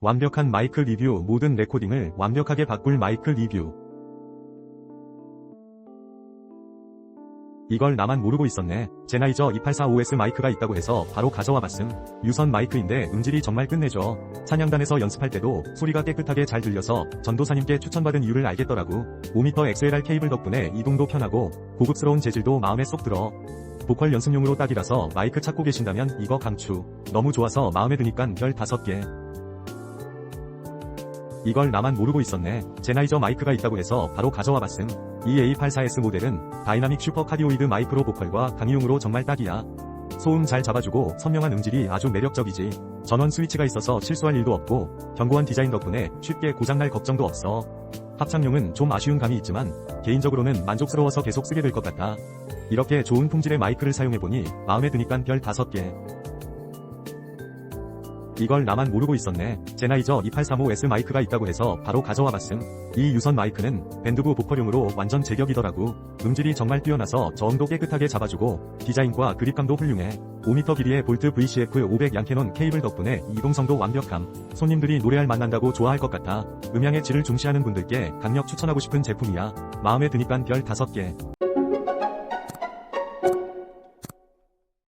완벽한 마이크 리뷰 모든 레코딩을 완벽하게 바꿀 마이크 리뷰. 이걸 나만 모르고 있었네. 제나이저 2845S 마이크가 있다고 해서 바로 가져와 봤음. 유선 마이크인데 음질이 정말 끝내줘. 찬양단에서 연습할 때도 소리가 깨끗하게 잘 들려서 전도사님께 추천받은 이유를 알겠더라고. 5m XLR 케이블 덕분에 이동도 편하고 고급스러운 재질도 마음에 쏙 들어. 보컬 연습용으로 딱이라서 마이크 찾고 계신다면 이거 강추. 너무 좋아서 마음에 드니깐 별 5개. 이걸 나만 모르고 있었네. 제나이저 마이크가 있다고 해서 바로 가져와 봤음. 이 A84S 모델은 다이나믹 슈퍼 카디오이드 마이크로 보컬과 강의용으로 정말 딱이야. 소음 잘 잡아주고 선명한 음질이 아주 매력적이지. 전원 스위치가 있어서 실수할 일도 없고 견고한 디자인 덕분에 쉽게 고장날 걱정도 없어. 합창용은 좀 아쉬운 감이 있지만 개인적으로는 만족스러워서 계속 쓰게 될 것 같아. 이렇게 좋은 품질의 마이크를 사용해보니 마음에 드니깐 별 5개. 이걸 나만 모르고 있었네. 제나이저 2835S 마이크가 있다고 해서 바로 가져와 봤음. 이 유선 마이크는 밴드부 보컬용으로 완전 제격이더라고. 음질이 정말 뛰어나서 저음도 깨끗하게 잡아주고 디자인과 그립감도 훌륭해. 5m 길이의 볼트 VCF 500 양캐논 케이블 덕분에 이동성도 완벽함. 손님들이 노래할 만난다고 좋아할 것 같아. 음향의 질을 중시하는 분들께 강력 추천하고 싶은 제품이야. 마음에 드니깐 별 5개.